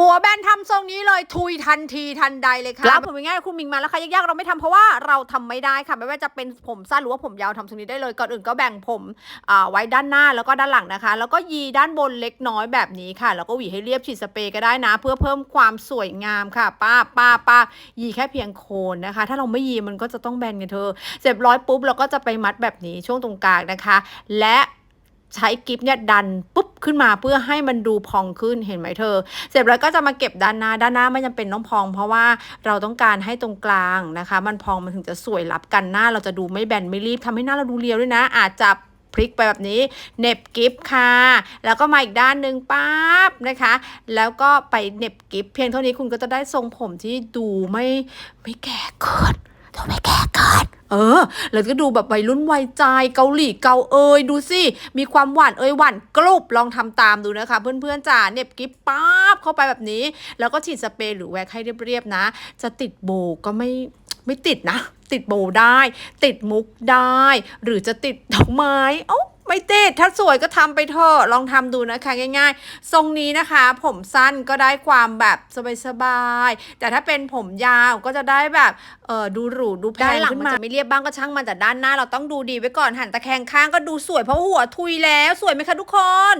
หัวแบนทำทรงนี้เลยทุยทันทีทันใดเลยค่ะครับผมง่ายๆคุณมิงมาแล้วค่ะยากๆเราไม่ทำเพราะว่าเราทำไม่ได้ค่ะ ไม่ว่าจะเป็นผมสั้นหรือว่าผมยาวทำทรงนี้ได้เลยก่อนอื่นก็แบ่งผมอ่าไว้ด้านหน้าแล้วก็ด้านหลังนะคะ แล้วก็ยีด้านบนเล็กน้อยแบบนี้ค่ะ แล้วก็หวีให้เรียบฉีดสเปรย์ก็ได้นะ เพื่อเพิ่มความสวยงามค่ะ ป้าป้าป้ายีแค่เพียงโคนนะคะ ถ้าเราไม่ยีมันก็จะต้องแบนกันเธอเสร็จร้อยปุ๊บเราก็จะไปมัดแบบนี้ช่วงตรงกลางนะคะ และ ใช้กิฟเนี่ยดันปุ๊บขึ้นมาเพื่อให้มันดูพองขึ้นเห็นไหมเธอ เสร็จแล้วก็จะมาเก็บด้านหน้าด้านหน้าไม่จำเป็นต้องพอง เพราะว่าเราต้องการให้ตรงกลางนะคะ มันพองมันถึงจะสวยรับกันหน้า เราจะดูไม่แบนไม่รีบทำให้หน้าเราดูเรียวด้วยนะ อาจจะพลิกไปแบบนี้เน็บกิฟค่ะ แล้วก็มาอีกด้านหนึ่งปั๊บนะคะ แล้วก็ไปเน็บกิฟเพียงเท่านี้คุณก็จะได้ทรงผมที่ดูไม่ไม่แก่เกิน เออ แล้วก็ดูแบบวัยรุ่นวัยใจเกาหลีเกาเอยดูสิ มีความหวานเอยหวานกรุบลองทำตามดูนะคะ เพื่อนๆจ๋าเน็บกิ๊บปั๊บเข้าไปแบบนี้ แล้วก็ฉีดสเปรย์หรือแว็กให้เรียบๆนะ จะติดโบก็ไม่ไม่ติดนะ ติดโบได้ ติดมุกได้ หรือจะติดดอกไม้เอ้า ไม่ติดถ้าสวยก็ทำไปเถอะลองทำดูนะคะง่าย ๆ ทรงนี้นะคะ ผมสั้นก็ได้ความแบบสบายๆแต่ถ้าเป็นผมยาวก็จะได้แบบเออดูหรูดูแพงขึ้นมาไม่เรียบบ้างก็ช่างมันแต่ด้านหน้า เราต้องดูดีไว้ก่อนหันตะแคงข้างก็ดูสวยเพราะหัวทุยแล้ว สวยไหมคะทุกคน